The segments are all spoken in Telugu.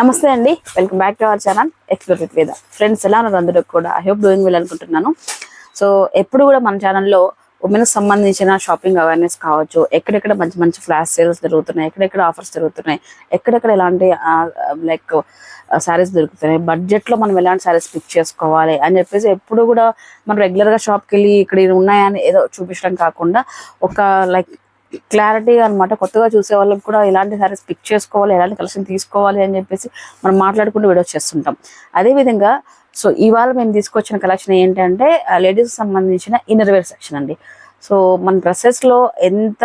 నమస్తే అండి. Welcome back to our channel explore with Veda friends ఎలా ఉన్నారు అందరూ కూడా? ఐ హోప్ డూయింగ్ వెల్ అనుకుంటున్నాను. సో ఎప్పుడు కూడా మన ఛానల్లో ఉమెన్కి సంబంధించిన షాపింగ్ అవేర్నెస్ కావచ్చు. ఎక్కడెక్కడ మంచి మంచి ఫ్లాష్ సేల్స్ జరుగుతున్నాయి ఎక్కడెక్కడ ఆఫర్స్ జరుగుతున్నాయి ఎక్కడెక్కడ ఎలాంటి లైక్ శారీస్ దొరుకుతున్నాయి బడ్జెట్లో మనం ఎలాంటి శారీస్ పిక్ చేసుకోవాలి అని చెప్పేసి ఎప్పుడు కూడా మనం రెగ్యులర్గా షాప్కి వెళ్ళి ఇక్కడ ఉన్నాయని ఏదో చూపించడం కాకుండా ఒక లైక్ క్లారిటీగా అనమాట కొత్తగా చూసే వాళ్ళకి కూడా ఎలాంటి సారీస్ పిక్ చేసుకోవాలి ఎలాంటి కలెక్షన్ తీసుకోవాలి అని చెప్పేసి మనం మాట్లాడుకుంటూ వీడియోస్ చేస్తుంటాం. అదేవిధంగా సో ఇవాళ మేము తీసుకొచ్చిన కలెక్షన్ ఏంటంటే లేడీస్ సంబంధించిన ఇన్నర్ వేర్ సెక్షన్ అండి. సో మన డ్రెస్సెస్లో ఎంత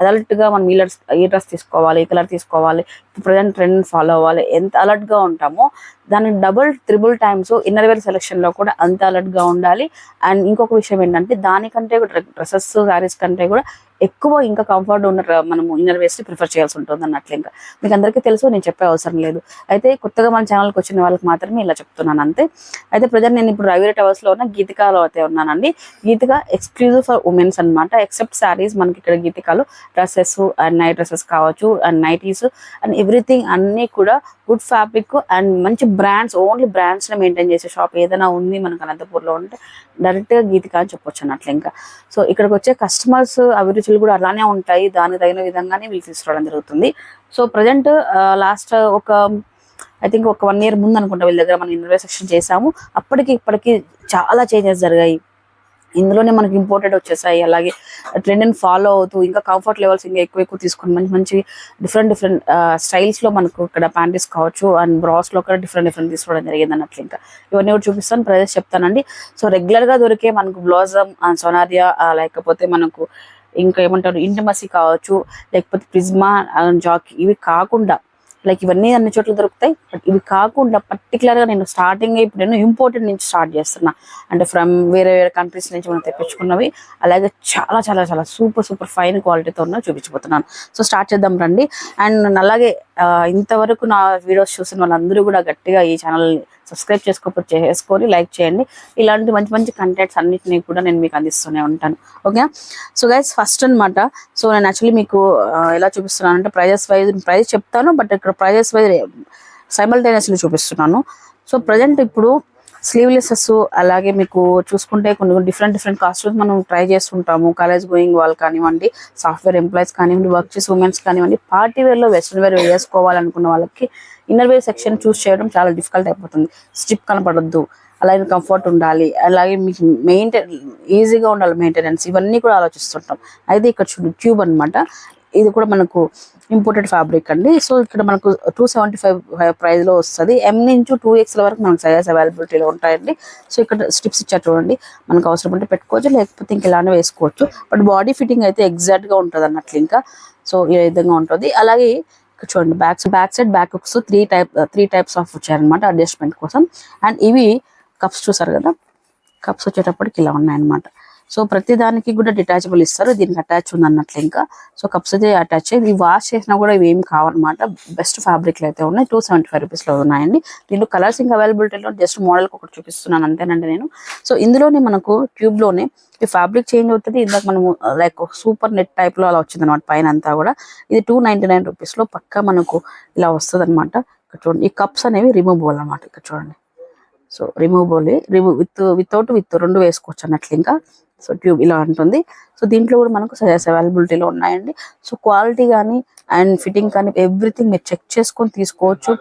అలర్ట్గా మనం ఈ డ్రెస్ ఈ డ్రెస్ తీసుకోవాలి ఈ కలర్ తీసుకోవాలి ప్రజెంట్ ట్రెండ్ ఫాలో అవ్వాలి ఎంత అలర్ట్గా ఉంటామో దానికి double triple times inner wear కూడా అంత అలర్ట్గా ఉండాలి. అండ్ ఇంకొక విషయం ఏంటంటే దానికంటే కూడా డ్రెస్సెస్ శారీస్ కంటే కూడా ఎక్కువ ఇంకా కంఫర్ట్ ఉన్న మనము ఇన్నర్ వేస్ట్ ప్రిఫర్ చేయాల్సి ఉంటుంది అన్నట్లు ఇంకా. మీకు అందరికీ తెలుసు నేను చెప్పే అవసరం లేదు. అయితే కొత్తగా మన ఛానల్కి వచ్చిన వాళ్ళకి మాత్రమే ఇలా చెప్తున్నాను అంతే. అయితే ప్రజెంట్ నేను ఇప్పుడు రవి టవర్స్లో ఉన్న గీతికాలో అయితే ఉన్నానండి. గీతిక ఎక్స్క్లూజివ్ ఫర్ ఉమెన్స్ అన్నమాట. ఎక్సెప్ట్ శారీస్ మనకి ఇక్కడ గీతికాలు డ్రెస్సెస్ అండ్ నైట్ డ్రెస్సెస్ కావచ్చు అండ్ నైటీస్ అండ్ ఎవ్రీథింగ్ అన్నీ కూడా గుడ్ ఫ్యాబ్రిక్ అండ్ మంచి బ్రాండ్స్ ఓన్లీ బ్రాండ్స్ మెయింటైన్ చేసే షాప్ ఏదైనా ఉంది మనకు అనంతపూర్లో ఉంటే డైరెక్ట్గా గీతిక అని చెప్పొచ్చు అన్నట్లు ఇంకా. సో ఇక్కడికి వచ్చే కస్టమర్స్ అభిరుచులు కూడా అలానే ఉంటాయి. దానికి తగిన విధంగానే వీళ్ళు తీసుకురావడం జరుగుతుంది. సో ప్రజెంట్ లాస్ట్ ఒక ఐ థింక్ ఒక వన్ ఇయర్ ముందు అనుకుంటా వీళ్ళ దగ్గర మనం ఇన్వెస్ట్ సెక్షన్ చేసాము అప్పటికి ఇప్పటికి చాలా చేంజెస్ జరిగాయి. ఇందులోనే మనకి ఇంపోర్టెడ్ వచ్చేసాయి. అలాగే ట్రెండ్ ఫాలో అవుతూ ఇంకా కంఫర్ట్ లెవెల్స్ ఇంకా ఎక్కువ ఎక్కువ తీసుకుని మంచి మంచి డిఫరెంట్ డిఫరెంట్ స్టైల్స్లో మనకు ఇక్కడ ప్యాంటీస్ కావచ్చు అండ్ బ్రాస్లో కూడా డిఫరెంట్ డిఫరెంట్ తీసుకోవడం జరిగింది అన్నట్లు ఇంకా. ఇవన్నీ కూడా చూపిస్తాను. ప్రైజెస్ చెప్తానండి. సో రెగ్యులర్గా దొరికే మనకు బ్లాజమ్ సోనారియా లేకపోతే మనకు ఇంకా ఏమంటారు ఇంటమసీ కావచ్చు లేకపోతే ప్రిజ్మా జాకీ ఇవి కాకుండా లైక్ ఇవన్నీ అన్ని చోట్ల దొరుకుతాయి బట్ ఇవి కాకుండా particular గా నేను స్టార్టింగ్ ఇప్పుడు నేను ఇంపోర్టెడ్ నుంచి స్టార్ట్ చేస్తున్నా. అంటే ఫ్రమ్ వేరే వేరే కంట్రీస్ నుంచి మనం తెప్పించుకున్నవి అలాగే చాలా చాలా చాలా సూపర్ సూపర్ ఫైన్ క్వాలిటీతో ఉన్న చూపించబోతున్నాను. సో స్టార్ట్ చేద్దాం రండి. అండ్ అలాగే ఇంతవరకు నా వీడియోస్ చూసిన వాళ్ళందరూ కూడా గట్టిగా ఈ ఛానల్ సబ్స్క్రైబ్ చేసుకోకపోతే చేసుకొని లైక్ చేయండి. ఇలాంటి మంచి మంచి కంటెంట్స్ అన్నిటినీ కూడా నేను మీకు అందిస్తూనే ఉంటాను. ఓకే సో గైస్ ఫస్ట్ అన్నమాట. సో నేను యాక్చువల్లీ మీకు ఎలా చూపిస్తున్నాను అంటే ప్రైజెస్ వైజ్ ప్రైజ్ చెప్తాను బట్ ఇక్కడ ప్రైజెస్ వైజ్ సైమల్టేనియస్లీ చూపిస్తున్నాను. సో ప్రజెంట్ ఇప్పుడు స్లీవ్లెసెస్ అలాగే మీకు చూసుకుంటే కొన్ని డిఫరెంట్ డిఫరెంట్ కాస్ట్యూమ్స్ మనం ట్రై చేస్తుంటాము. కాలేజ్ గోయింగ్ వాళ్ళు కానివ్వండి సాఫ్ట్వేర్ ఎంప్లాయీస్ కానివ్వండి వర్క్ చేసే ఉమెన్స్ కానివ్వండి పార్టీ వేర్లో వెస్ట్రన్ వేర్ వేసుకోవాలనుకున్న వాళ్ళకి ఇన్నర్ వేర్ సెక్షన్ చూస్ చేయడం చాలా డిఫికల్ట్ అయిపోతుంది. స్టిప్ కనపడద్దు. అలాగే కంఫర్ట్ ఉండాలి. అలాగే మీకు మెయింటైన్ ఈజీగా ఉండాలి మెయింటెనెన్స్ ఇవన్నీ కూడా ఆలోచిస్తుంటాం. అయితే ఇక్కడ చూడు ట్యూబ్ అన్నమాట. ఇది కూడా మనకు ఇంపోర్టెడ్ ఫ్యాబ్రిక్ అండి. సో ఇక్కడ మనకు టూ సెవెంటీ ఫైవ్ ప్రైస్లో వస్తుంది. ఎం నుంచి టూ ఎక్స్ల వరకు మనకు సైజెస్ అవైలబిలిటీలో ఉంటాయండి. సో ఇక్కడ స్టిప్స్ ఇచ్చారు చూడండి. మనకు అవసరం ఉంటే పెట్టుకోవచ్చు లేకపోతే ఇంక ఇలానే వేసుకోవచ్చు. బట్ బాడీ ఫిట్టింగ్ అయితే ఎగ్జాక్ట్గా ఉంటుంది అన్నట్లు ఇంకా. సో ఈ విధంగా ఉంటుంది. అలాగే చూడండి back back side back hooks three type three types of వచ్చాయన్నమాట అడ్జస్ట్మెంట్ కోసం. అండ్ ఇవి కప్స్ చూసారు కదా? కప్స్ వచ్చేటప్పటికి ఇలా ఉన్నాయన్నమాట. సో ప్రతి దానికి కూడా డిటాచబుల్ ఇస్తారు. దీనికి అటాచ్ ఉంది అన్నట్లు ఇంకా. సో కప్స్ అయితే అటాచ్ ఇవి వాష్ చేసినా కూడా ఇవి ఏం కావన్నమాట. బెస్ట్ ఫ్యాబ్రిక్లు అయితే ఉన్నాయి. టూ సెవెంటీ ఫైవ్ రూపీస్లో ఉన్నాయండి. దీంట్లో కలర్స్ ఇంకా అవైలబిలిటీలో జస్ట్ మోడల్కి ఒకటి చూపిస్తున్నాను. అంతేనండి నేను. సో ఇందులోనే మనకు ట్యూబ్లోనే ఈ ఫ్యాబ్రిక్ చేంజ్ అవుతుంది. ఇందాక మనము లైక్ సూపర్ నెట్ టైప్లో అలా వచ్చింది అనమాట పైన అంతా కూడా. ఇది టూ నైంటీ నైన్ రూపీస్లో పక్కా మనకు ఇలా వస్తుంది అనమాట ఇక్కడ చూడండి. ఈ కప్స్ అనేవి రిమూవబుల్ అనమాట ఇక్కడ చూడండి. So removable remove with without with రెండు వేసుకోవచ్చు అన్నట్లు ఇంకా. సో ట్యూబ్ ఇలా ఉంటుంది సో దీంట్లో కూడా మనకు సజెస్ అవైలబిలిటీలో ఉన్నాయండి. సో క్వాలిటీ కానీ అండ్ ఫిట్టింగ్ కానీ ఎవ్రీథింగ్ మీరు చెక్ చేసుకొని తీసుకోవచ్చు.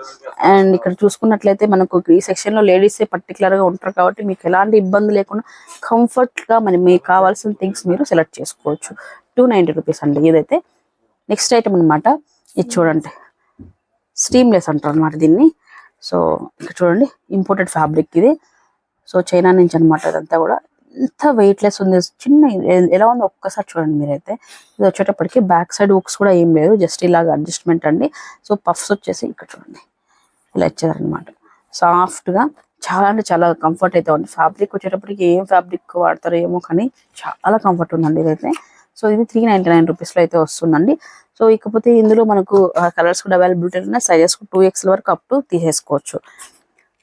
అండ్ ఇక్కడ చూసుకున్నట్లయితే మనకు ఈ సెక్షన్లో లేడీసే పర్టికులర్గా ఉంటారు కాబట్టి మీకు ఎలాంటి ఇబ్బంది లేకుండా కంఫర్ట్గా మరి మీకు కావాల్సిన థింగ్స్ మీరు సెలెక్ట్ చేసుకోవచ్చు. టూ నైంటీ రూపీస్ అండి ఇదైతే. నెక్స్ట్ ఐటమ్ అన్నమాట. ఇది చూడండి. స్టీమ్లెస్ అంటారు అనమాట దీన్ని. సో ఇక్కడ చూడండి. ఇంపోర్టెడ్ ఫ్యాబ్రిక్ ఇది. సో చైనా నుంచి అనమాట అదంతా కూడా. ఎంత వెయిట్లెస్ ఉంది. చిన్న ఎలా ఉందో ఒక్కసారి చూడండి మీరైతే. ఇది వచ్చేటప్పటికి బ్యాక్ సైడ్ హుక్స్ కూడా ఏం లేదు. జస్ట్ ఇలాగ అడ్జస్ట్మెంట్ అండి. సో పఫ్స్ వచ్చేసి ఇక్కడ చూడండి. ఇలా ఇచ్చారనమాట సాఫ్ట్గా చాలా అంటే చాలా కంఫర్ట్ అయితే ఉంది. ఫ్యాబ్రిక్ వచ్చేటప్పటికి ఏం ఫ్యాబ్రిక్ వాడతారో ఏమో కానీ చాలా కంఫర్ట్ ఉందండి ఇదైతే. సో ఇది త్రీ నైన్టీ నైన్ రూపీస్లో అయితే వస్తుందండి. సో ఇకపోతే ఇందులో మనకు కలర్స్ కూడా అవైలబిలిటీ ఉన్నాయి. సైజెస్ టూ ఎక్స్ వరకు అప్ టు తీసేసుకోవచ్చు.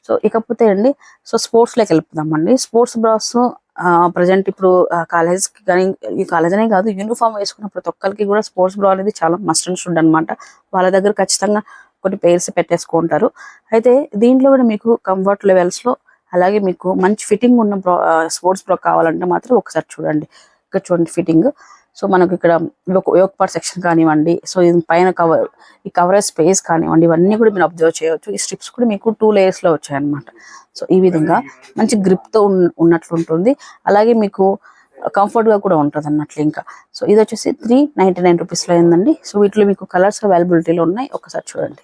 సో ఇకపోతే అండి సో స్పోర్ట్స్లోకి వెళ్ళిపోదామండి స్పోర్ట్స్ బ్రాస్ ప్రజెంట్ ఇప్పుడు కాలేజ్ కానీ ఈ కాలేజ్ అనే కాదు యూనిఫామ్ వేసుకున్న ప్రతి ఒక్కరికి కూడా స్పోర్ట్స్ బ్రా అనేది చాలా మస్ట్ అండ్ షుడ్ అనమాట వాళ్ళ దగ్గర ఖచ్చితంగా కొన్ని పేర్స్ పెట్టేసుకుంటారు. అయితే దీంట్లో కూడా మీకు కంఫర్ట్ లెవెల్స్లో అలాగే మీకు మంచి ఫిట్టింగ్ ఉన్న స్పోర్ట్స్ బ్రా కావాలంటే మాత్రం ఒకసారి చూడండి. ఇక్కడ చూడండి ఫిట్టింగ్ సో మనకు ఇక్కడ యోక్ పార్ట్ సెక్షన్ కానివ్వండి సో ఇది పైన కవర్ ఈ కవరేజ్ స్పేస్ కానివ్వండి ఇవన్నీ కూడా మీరు అబ్జర్వ్ చేయవచ్చు ఈ స్ట్రిప్స్ కూడా మీకు టూ లేయర్స్లో వచ్చాయి సో ఈ విధంగా మంచి గ్రిప్తో ఉన్నట్లు ఉంటుంది. అలాగే మీకు కంఫర్ట్గా కూడా ఉంటుంది అన్నట్లు ఇంకా. సో ఇది వచ్చేసి త్రీ నైన్టీ నైన్ రూపీస్లో అయిందండి. సో వీటిలో మీకు కలర్స్ అవైలబిలిటీలో ఉన్నాయి. ఒకసారి చూడండి.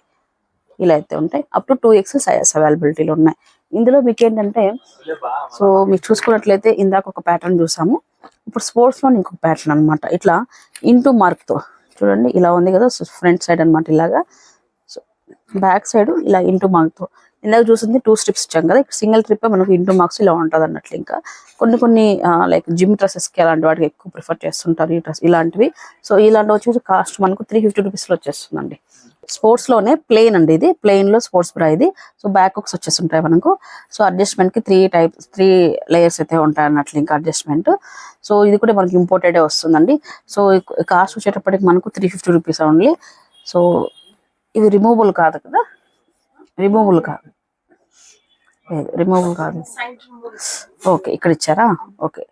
ఇలా అయితే ఉంటాయి. Up to two X sizes అవైలబిలిటీలో ఉన్నాయి. ఇందులో మీకు ఏంటంటే సో మీరు చూసుకున్నట్లయితే ఇందాక ఒక ప్యాటర్న్ చూసాము. ఇప్పుడు స్పోర్ట్స్లో ఇంకొక ప్యాటర్న్ అన్నమాట. ఇట్లా ఇంటూ మార్క్తో. చూడండి ఇలా ఉంది కదా ఫ్రంట్ సైడ్ అన్నమాట ఇలాగా. సో బ్యాక్ సైడ్ ఇలా ఇంటూ మార్క్తో. ఇందాక చూసింది టూ స్ట్రిప్స్ ఇచ్చాం కదా సింగిల్ ట్రిప్ మనకు ఇంటూ మార్క్స్ ఇలా ఉంటుంది అన్నట్లు ఇంకా. కొన్ని కొన్ని లైక్ జిమ్ డ్రెస్సెస్కి అలాంటి వాటికి ఎక్కువ ప్రిఫర్ చేస్తుంటారు ఈ డ్రెస్ ఇలాంటివి. సో ఇలాంటి వచ్చేసి కాస్ట్ మనకు త్రీ ఫిఫ్టీ రూపీస్లో వచ్చేస్తుందండి. స్పోర్ట్స్లోనే ప్లెయిన్ అండి ఇది. ప్లెయిన్లో స్పోర్ట్స్ బ్రా ఇది. సో బ్యాక్ హుక్స్ వచ్చేస్తుంటాయి మనకు. సో అడ్జస్ట్మెంట్కి త్రీ టైప్స్ త్రీ లేయర్స్ అయితే ఉంటాయి అన్నట్లు ఇంకా అడ్జస్ట్మెంట్ సో ఇది కూడా మనకి ఇంపోర్టెడ్ వస్తుందండి. సో కాస్ట్ వచ్చేటప్పటికి మనకు three fifty rupees only so ఇది రిమూవబుల్ కాదు కదా? రిమూవబుల్ కాదు. రిమూవబుల్ కాదు. ఓకే ఇక్కడ ఇచ్చారా? ఓకే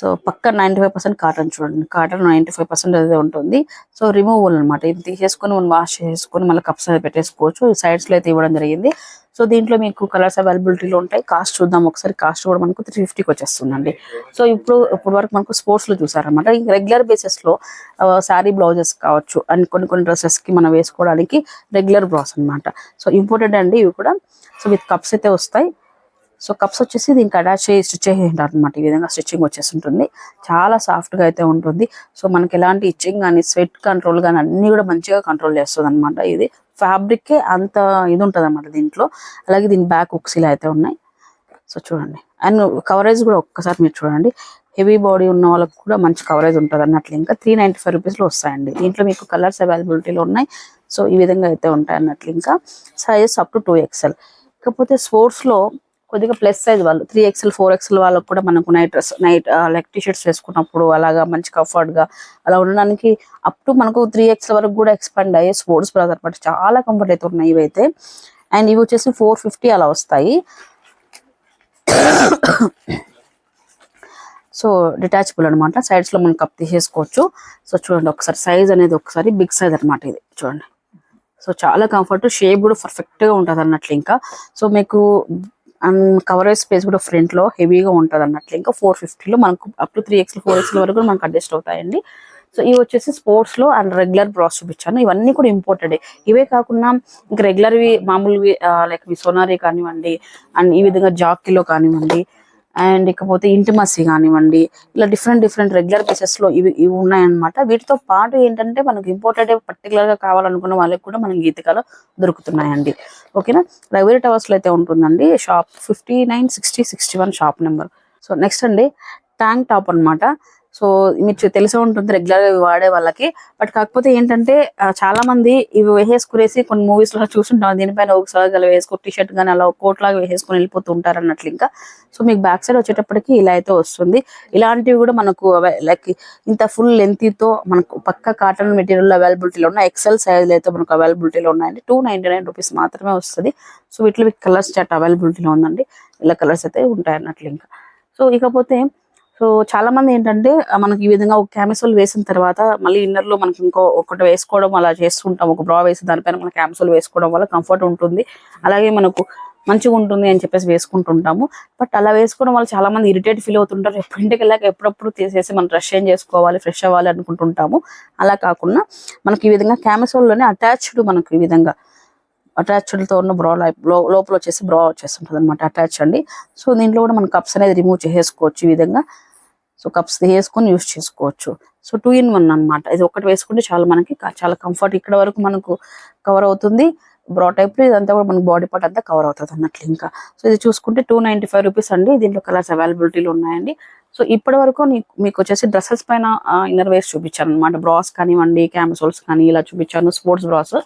సో పక్క నైంటీ ఫైవ్ పర్సెంట్ కాటన్ చూడండి. కాటన్ నైంటీ ఫైవ్ పర్సెంట్ అదే ఉంటుంది. సో రిమూవల్ అనమాట ఇది తీసేసుకొని మనం వాష్ చేసుకొని మళ్ళీ కప్స్ అనేది పెట్టేసుకోవచ్చు. సైడ్స్లో లో అయితే ఇవ్వడం జరిగింది. సో దీంట్లో మీకు కలర్స్ అవైలబిలిటీలో ఉంటాయి. కాస్ట్ చూద్దాం. ఒకసారి కాస్ట్ కూడా మనకు త్రీ ఫిఫ్టీకి వచ్చేస్తుందండి. సో ఇప్పుడు ఇప్పుడు వరకు మనకు స్పోర్ట్స్లో చూసారనమాట రెగ్యులర్ బేసిస్లో శారీ బ్లౌజెస్ కావచ్చు. అండ్ కొన్ని కొన్ని డ్రెస్సెస్కి కి మనం వేసుకోవడానికి రెగ్యులర్ బ్రాస్ అన్నమాట. సో ఇంపార్టెంట్ అండి ఇవి కూడా. సో విత్ కప్స్ అయితే వస్తాయి. సో కప్స్ వచ్చేసి దీనికి అటాచ్ చేసి స్టిచ్ చేసి అనమాట ఈ విధంగా స్టిచ్చింగ్ వచ్చేసి ఉంటుంది చాలా సాఫ్ట్గా అయితే ఉంటుంది. సో మనకి ఎలాంటి ఇచ్చింగ్ కానీ స్వెట్ కంట్రోల్ కానీ అన్ని కూడా మంచిగా కంట్రోల్ చేస్తుంది అనమాట ఇది. ఫ్యాబ్రిక్కే అంత ఇది ఉంటుంది అనమాట దీంట్లో. అలాగే దీని బ్యాక్ ఉక్స్ ఇలా అయితే ఉన్నాయి. సో చూడండి. అండ్ కవరేజ్ కూడా ఒక్కసారి మీరు చూడండి. హెవీ బాడీ ఉన్న వాళ్ళకి కూడా మంచి కవరేజ్ ఉంటుంది అన్నట్లు ఇంకా త్రీ నైంటీ ఫైవ్ రూపీస్లో వస్తాయండి. దీంట్లో మీకు కలర్స్ అవైలబిలిటీలో ఉన్నాయి. సో ఈ విధంగా అయితే ఉంటాయి అన్నట్లు ఇంకా. Sizes up to two XL. ఇకపోతే స్పోర్ట్స్లో కొద్దిగా ప్లస్ సైజ్ వాళ్ళు త్రీ ఎక్స్ఎల్ ఫోర్ ఎక్స్ఎల్ వాళ్ళకు కూడా మనకు night dress night like T-shirts వేసుకున్నప్పుడు అలాగా మంచి కంఫర్ట్గా అలా ఉండడానికి అప్ టు మనకు త్రీ ఎక్స్ఎల్ వరకు కూడా ఎక్స్పాండ్ అయ్యే స్పోర్ట్స్ బ్రదర్ అనమాట చాలా కంఫర్ట్ అయితే ఉన్నాయి ఇవైతే. అండ్ ఇవి వచ్చేసి ఫోర్ ఫిఫ్టీ అలా వస్తాయి. సో డిటాచబుల్ అనమాట సైడ్స్లో మనం కప్ తీసేసుకోవచ్చు. సో చూడండి ఒకసారి సైజ్ అనేది ఒకసారి బిగ్ సైజ్ అనమాట ఇది. చూడండి. సో చాలా కంఫర్ట్ షేప్ కూడా పర్ఫెక్ట్గా ఉంటది అన్నట్లు ఇంకా. సో మీకు అండ్ కవరేజ్ స్పేస్ కూడా ఫ్రంట్లో హెవీగా ఉంటుంది అన్నట్లు. ఇంకా ఫోర్ ఫిఫ్టీలో మనకు up to three X four X వరకు కూడా మనకు అడ్జస్ట్ అవుతాయండి. సో ఇవి వచ్చేసి స్పోర్ట్స్లో అండ్ రెగ్యులర్ బ్రాస్ చూపించాను. ఇవన్నీ కూడా ఇంపార్టెంట్ ఇవే కాకుండా ఇంకా రెగ్యులర్వి మామూలువి లైక్ సోనారీ కానివ్వండి అండ్ ఈ విధంగా జాకీలో కానివ్వండి అండ్ ఇకపోతే ఇంటిమసీ కానివ్వండి ఇలా డిఫరెంట్ డిఫరెంట్ రెగ్యులర్ పీసెస్లో ఇవి ఇవి ఉన్నాయన్నమాట. వీటితో పాటు ఏంటంటే మనకు ఇంపార్టెంట్ పర్టికులర్గా కావాలనుకున్న వాళ్ళకి కూడా మనకి గీతకాలు దొరుకుతున్నాయండి. ఓకేనా? లైబ్రరీ టవర్స్లో అయితే ఉంటుందండి. Shop fifty nine sixty sixty one shop number. So next అండి ట్యాంక్ టాప్ అన్నమాట. సో మీకు తెలిసే ఉంటుంది రెగ్యులర్గా ఇవి వాడే వాళ్ళకి. బట్ కాకపోతే ఏంటంటే చాలా మంది ఇవి వేసేసుకునేసి కొన్ని మూవీస్లో చూస్తుంటాం దీనిపైన ఒకసారి అలా వేసుకో టీ షర్ట్ కానీ అలా కోట్ లాగా వేసేసుకుని వెళ్ళిపోతూ ఉంటారు అన్నట్లు ఇంకా. సో మీకు బ్యాక్ సైడ్ వచ్చేటప్పటికి ఇలా అయితే వస్తుంది. ఇలాంటివి కూడా మనకు లైక్ ఇంత ఫుల్ లెంత్తో మనకు పక్క కాటన్ మెటీరియల్ అవైలబిలిటీలో ఉన్నాయి ఎక్సెల్ సైజ్ అయితే మనకు అవైలబిలిటీలో ఉన్నాయండి. టూ నైన్టీ నైన్ రూపీస్ మాత్రమే వస్తుంది. సో వీటిలో మీకు కలర్స్ చాట్ అవైలబిలిటీలో ఉందండి. ఇలా కలర్స్ అయితే ఉంటాయి అన్నట్లు ఇంకా. సో ఇకపోతే సో చాలా మంది ఏంటంటే మనకి ఈ విధంగా ఒక క్యామిసోల్ వేసిన తర్వాత మళ్ళీ ఇన్నర్లో మనకి ఇంకో ఒకటి వేసుకోవడం అలా చేస్తుంటాం. ఒక బ్రా వేసి దానిపైన మన క్యామిసోల్ వేసుకోవడం వల్ల కంఫర్ట్ ఉంటుంది. అలాగే మనకు మంచిగా ఉంటుంది అని చెప్పేసి వేసుకుంటుంటాము. బట్ అలా వేసుకోవడం వల్ల చాలా మంది ఇరిటేట్ ఫీల్ అవుతుంటారు. ఇంటికి వెళ్ళాక ఎప్పుడప్పుడు తీసేసి మనం ఫ్రెష్ ఏం చేసుకోవాలి ఫ్రెష్ అవ్వాలి అనుకుంటుంటాము. అలా కాకుండా మనకి ఈ విధంగా క్యామిసోల్లోనే అటాచ్డ్ మనకు ఈ విధంగా అటాచ్డ్తో ఉన్న బ్రా లోపల వచ్చేసి బ్రా వచ్చేస్తుంటుంది అనమాట అటాచ్ అండి. సో దీంట్లో కూడా మనం కప్స్ అనేది రిమూవ్ చేసుకోవచ్చు ఈ విధంగా. సో కప్స్ వేసుకొని యూస్ చేసుకోవచ్చు. సో టూ ఇన్ వన్ అన్నమాట. ఇది ఒకటి వేసుకుంటే చాలా మనకి చాలా కంఫర్ట్ ఇక్కడ వరకు మనకు కవర్ అవుతుంది. బ్రా టైప్లో ఇదంతా కూడా మనకి బాడీ పార్ట్ అంతా కవర్ అవుతుంది అన్నట్లు ఇంకా. సో ఇది చూసుకుంటే టూ నైంటీ ఫైవ్ రూపీస్ అండి. దీంట్లో కలర్స్ అవైలబిలిటీలో ఉన్నాయండి. సో ఇప్పటి వరకు మీకు వచ్చేసి డ్రెస్సెస్ పైన ఇన్నర్ వేర్స్ చూపించాను అనమాట బ్రాస్ కానివ్వండి క్యామసోల్స్ కానీ ఇలా చూపించాను స్పోర్ట్స్ బ్రాస్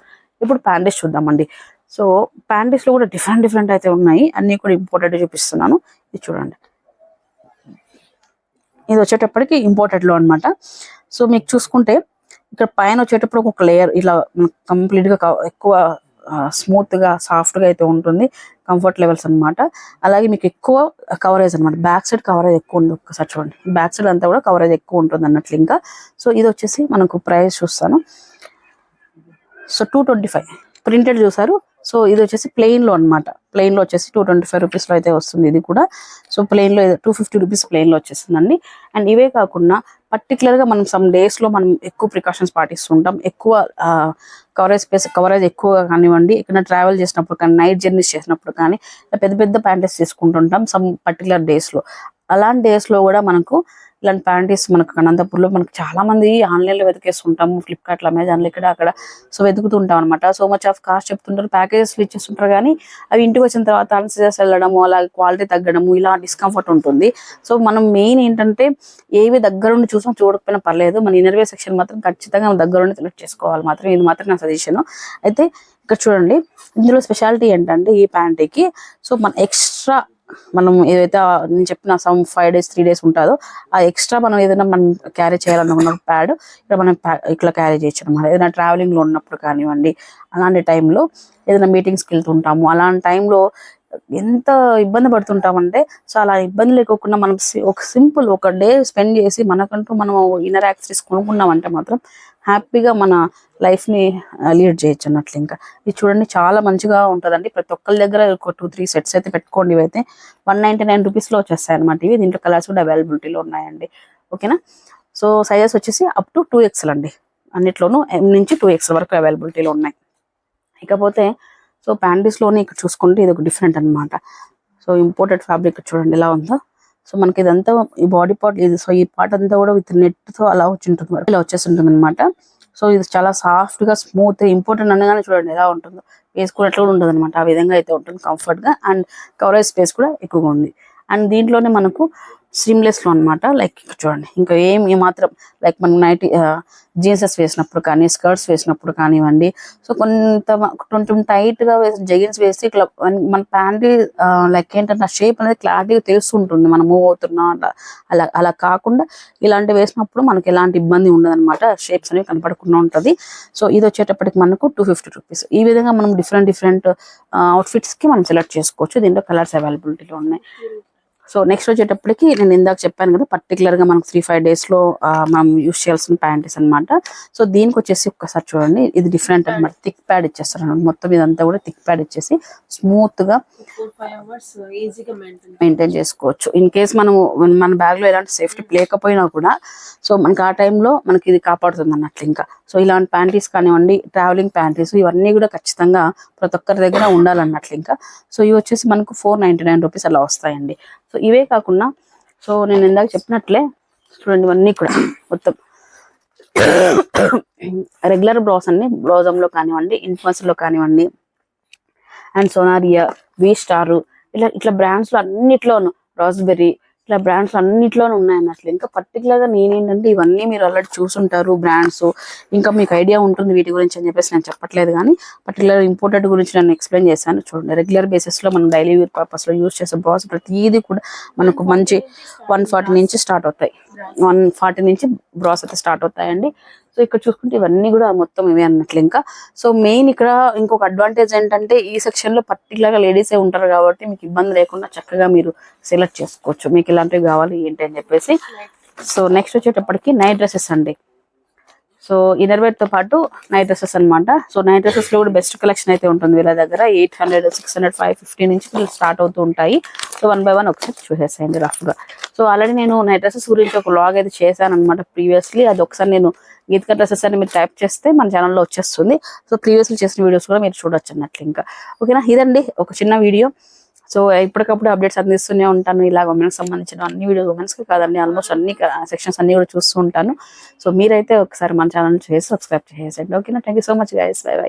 ఇప్పుడు ప్యాండిస్ చూద్దామండి. సో ప్యాండిస్లో కూడా డిఫరెంట్ డిఫరెంట్ అయితే ఉన్నాయి. అన్ని కూడా ఇంపార్టెంట్ చూపిస్తున్నాను. ఇది చూడండి. ఇది వచ్చేటప్పటికి ఇంపార్టెంట్లో అన్నమాట. సో మీకు చూసుకుంటే ఇక్కడ పైన వచ్చేటప్పుడు ఒక లేయర్ ఇలా కంప్లీట్గా ఎక్కువ స్మూత్గా సాఫ్ట్గా అయితే ఉంటుంది. కంఫర్ట్ లెవెల్స్ అన్నమాట. అలాగే మీకు ఎక్కువ కవరేజ్ అన్నమాట. బ్యాక్ సైడ్ కవరేజ్ ఎక్కువ ఉంది ఒక్కసారి చూడండి. బ్యాక్ సైడ్ అంతా కూడా కవరేజ్ ఎక్కువ ఉంటుంది అన్నట్లు ఇంకా. సో ఇది వచ్చేసి మనకు ప్రైస్ చూస్తాను. So two twenty five printed చూసారు సో ఇది వచ్చేసి ప్లెయిన్లో అనమాట ప్లెయిన్లో వచ్చేసి టూ ట్వంటీ ఫైవ్ రూపీస్లో అయితే వస్తుంది ఇది కూడా. సో ప్లెయిన్లో టూ ఫిఫ్టీ రూపీస్ ప్లెయిన్లో లో వచ్చేస్తుందండి అండ్ ఇవే కాకుండా పర్టికులర్గా మనం సమ్ డేస్లో మనం ఎక్కువ ప్రికాషన్స్ పాటిస్తుంటాం. ఎక్కువ కవరేజ్ స్పేస్ కవరేజ్ ఎక్కువగా కానివ్వండి ఇక్కడ ట్రావెల్ చేసినప్పుడు కానీ నైట్ జర్నీస్ చేసినప్పుడు కానీ పెద్ద పెద్ద ప్యాంటెస్ తీసుకుంటుంటాం సమ్ పర్టికులర్ డేస్లో. అలాంటి డేస్లో కూడా మనకు ఇలాంటి ప్యాంటీస్ మనకు అనంతపూర్లో మనకు చాలా మంది ఆన్లైన్లో వెతికేస్తుంటాము ఫ్లిప్కార్ట్ అమెజాన్లో ఇక్కడ అక్కడ. సో వెతుకుతుంటాం అనమాట సో మచ్ ఆఫ్ కాస్ట్ చెప్తుంటారు ప్యాకేజెస్ ఇచ్చేస్తుంటారు కానీ అవి ఇంటికి వచ్చిన తర్వాత అన్సీజర్స్ వెళ్ళడము అలాగే క్వాలిటీ తగ్గడము ఇలా డిస్కంఫర్ట్ ఉంటుంది. సో మనం మెయిన్ ఏంటంటే ఏవి దగ్గరుండి చూసినా చూడకపోయినా పర్లేదు. మన ఇన్నర్వే సెక్షన్ మాత్రం ఖచ్చితంగా మనం దగ్గరుండి సెలెక్ట్ చేసుకోవాలి మాత్రం. ఇది మాత్రం నా సజెషన్ అయితే ఇక్కడ చూడండి ఇందులో స్పెషాలిటీ ఏంటంటే ఈ ప్యాంటీకి సో మన ఎక్స్ట్రా మనం ఏదైతే నేను చెప్పిన some five days three days ఉంటుందో ఆ ఎక్స్ట్రా మనం ఏదైనా మనం క్యారీ చేయాలనుకున్న ప్యాడ్ ఇక్కడ మనం ఇట్లా క్యారీ చేయొచ్చు అనమాట ఏదైనా ట్రావెలింగ్లో లో ఉన్నప్పుడు కానివ్వండి అలాంటి టైంలో ఏదైనా మీటింగ్స్కి వెళ్తుంటాము. అలాంటి టైంలో ఎంత ఇబ్బంది పడుతుంటామంటే సో అలా ఇబ్బంది లేకోకుండా మనం సి- ఒక సింపుల్ ఒక డే స్పెండ్ చేసి మనకంటూ మనం ఇన్నర్ యాక్సెస్ కొనుక్కున్నామంటే మాత్రం హ్యాపీగా మన లైఫ్ని లీడ్ చేయొచ్చు అన్నట్లు ఇంకా. ఇది చూడండి చాలా మంచిగా ఉంటుందండి. ప్రతి ఒక్కరి దగ్గర ఒక టూ త్రీ సెట్స్ అయితే పెట్టుకోండి. ఇవైతే వన్ నైంటీ నైన్ రూపీస్లో వచ్చేస్తాయి అనమాట ఇవి దీంట్లో కలర్స్ కూడా అవైలబిలిటీలో ఉన్నాయండి. ఓకేనా? సో సైజెస్ వచ్చేసి అప్ టు టూ ఎక్స్ఎల్ అండి. అన్నిట్లోనూ ఎం నుంచి టూ ఎక్స్ఎల్ వరకు అవైలబిలిటీలో ఉన్నాయి. ఇకపోతే సో ప్యాంటీస్లోనే ఇక్కడ చూసుకుంటే ఇది ఒక డిఫరెంట్ అన్నమాట. సో ఇంపోర్టెడ్ ఫ్యాబ్రిక్ చూడండి ఎలా ఉందో. సో మనకి ఇదంతా ఈ బాడీ పార్ట్ ఇది సో ఈ పార్ట్ అంతా కూడా విత్ నెట్తో అలా వచ్చి ఉంటుంది ఇలా వచ్చేసి ఉంటుంది అనమాట సో ఇది చాలా సాఫ్ట్గా స్మూత్ ఇంపార్టెంట్ అనగానే చూడండి ఎలా ఉంటుందో. వేసుకున్నట్లు కూడా ఉంటుంది అనమాట ఆ విధంగా అయితే ఉంటుంది కంఫర్ట్గా. అండ్ కవరేజ్ స్పేస్ కూడా ఎక్కువగా ఉంది. అండ్ దీంట్లోనే మనకు స్లీమ్లెస్లో అనమాట లైక్ చూడండి ఇంకా ఏం ఏమాత్రం లైక్ మనం నైట్ జీన్సెస్ వేసినప్పుడు కానీ స్కర్ట్స్ వేసినప్పుడు కానివ్వండి. సో కొంత కొంచెం టైట్గా వేసి జగిన్స్ వేసి ఇట్లా మన- మన ప్యాంట్ లైక్ ఏంటంటే షేప్ అనేది క్లారిటీగా తెలుస్తుంటుంది. మనం మూవ్ అవుతున్నా అలా అలా కాకుండా ఇలాంటివి వేసినప్పుడు మనకి ఎలాంటి ఇబ్బంది ఉండదు అనమాట షేప్స్ అనేవి కనపడకుండా ఉంటది. సో ఇది వచ్చేటప్పటికి మనకు టూ ఫిఫ్టీ రూపీస్. ఈ విధంగా మనం డిఫరెంట్ డిఫరెంట్ అవుట్ఫిట్స్కి మనం సెలెక్ట్ చేసుకోవచ్చు. దీంట్లో కలర్స్ అవైలబిలిటీలో ఉన్నాయి. సో నెక్స్ట్ వచ్చేటప్పటికి నేను ఇందాక చెప్పాను కదా పర్టికులర్గా మనకు త్రీ ఫైవ్ డేస్లో ఆ, మనం యూస్ చేయాల్సిన ప్యాంటీస్ అన్నమాట. సో దీనికి వచ్చేసి ఒక్కసారి చూడండి ఇది డిఫరెంట్ అన్నమాట. థిక్ ప్యాడ్ ఇచ్చేస్తారు. మొత్తం ఇదంతా కూడా థిక్ ప్యాడ్ ఇచ్చేసి స్మూత్గా ఫోర్ ఫైవ్ అవర్స్ ఈజీగా మెయింటైన్ మెయింటైన్ చేసుకోవచ్చు. ఇన్ కేస్ మనం మన బ్యాగ్లో ఎలాంటి సేఫ్టీ లేకపోయినా కూడా సో మనకి ఆ టైంలో మనకి ఇది కాపాడుతుంది అన్నట్లు ఇంకా. సో ఇలాంటి ప్యాంటీస్ కానివ్వండి ట్రావెలింగ్ ప్యాంటీస్ ఇవన్నీ కూడా ఖచ్చితంగా ప్రతి ఒక్కరి దగ్గర ఉండాలన్నట్లు ఇంకా. సో ఇవి వచ్చేసి మనకు ఫోర్ నైన్టీ నైన్ రూపీస్ అలా వస్తాయండి. సో ఇవే కాకుండా సో నేను ఇందాక చెప్పినట్లే చూడండి ఇవన్నీ కూడా మొత్తం. రెగ్యులర్ బ్లౌజ్ అన్ని బ్లౌజంలో లో కానివ్వండి ఇన్ఫ్లుయెన్స్లో కానివ్వండి అండ్ సోనారియా వి స్టార్ ఇట్లా ఇట్లా బ్రాండ్స్లో అన్నిట్లోనూ రాస్బెర్రీ ఇట్లా బ్రాండ్స్ అన్నిట్లోనూ ఉన్నాయి అన్నట్లు ఇంకా పర్టికులర్గా నేనేంటంటే ఇవన్నీ మీరు ఆల్రెడీ చూసుంటారు బ్రాండ్స్ ఇంకా మీకు ఐడియా ఉంటుంది వీటి గురించి అని చెప్పేసి నేను చెప్పట్లేదు కానీ పర్టికులర్ ఇంపోర్టెడ్ గురించి నేను ఎక్స్ప్లెయిన్ చేశాను చూడండి. రెగ్యులర్ బేసిస్లో మనం డైలీ యూర్ పర్పస్లో యూస్ చేసే బ్రాస్ ప్రతిదీ కూడా మనకు మంచి వన్ ఫార్టీ నుంచి స్టార్ట్ అవుతాయి. వన్ ఫార్టీ నుంచి బ్రాస్ అయితే స్టార్ట్ అవుతాయండి. సో ఇక్కడ చూసుకుంటే ఇవన్నీ కూడా మొత్తం ఇవే అన్నట్లు ఇంకా. సో మెయిన్ ఇక్కడ ఇంకొక అడ్వాంటేజ్ ఏంటంటే ఈ సెక్షన్లో పర్టికులర్గా లేడీసే ఉంటారు కాబట్టి మీకు ఇబ్బంది లేకుండా చక్కగా మీరు సెలెక్ట్ చేసుకోవచ్చు. మీకు ఇలాంటివి కావాలి ఏంటి అని చెప్పేసి. సో నెక్స్ట్ వచ్చేటప్పటికి నైట్ డ్రెస్సెస్ అండి. సో ఇన్నర్ వేర్తో పాటు నైట్ డ్రెస్సెస్ అన్నమాట. సో నైట్ డ్రెస్సెస్లో కూడా బెస్ట్ కలెక్షన్ అయితే ఉంటుంది వీళ్ళ దగ్గర. Eight hundred six hundred five fifty నుంచి వీళ్ళు స్టార్ట్ అవుతూ ఉంటాయి. సో వన్ బై వన్ ఒకసారి చూసేసేయండి రఫ్గా. సో ఆల్రెడీ నేను నైట్ డ్రెస్సెస్ గురించి ఒక లాగ్ అయితే చేశాను అనమాట ప్రీవియస్లీ అది ఒకసారి నేను గీతిక డ్రెస్సెస్ అని మీరు టైప్ చేస్తే మన ఛానల్లో వచ్చేస్తుంది. సో ప్రీవియస్లీ చేసిన వీడియోస్ కూడా మీరు చూడొచ్చు అన్నట్లు ఇంకా. ఓకేనా ఇదండి. ఒక చిన్న వీడియో సో ఎప్పటికప్పుడు అప్డేట్స్ అందిస్తూనే ఉంటాను. ఇలా ఉమెన్స్ సంబంధించిన అన్ని వీడియోస్ ఉమెన్స్కి కాదండి ఆల్మోస్ట్ అన్ని సెక్షన్స్ అన్ని కూడా చూస్తూ ఉంటాను. సో మీరైతే ఒకసారి మన ఛానల్ చేసి సబ్స్క్రైబ్ చేసేయండి. ఓకేనా thank you so much guys bye bye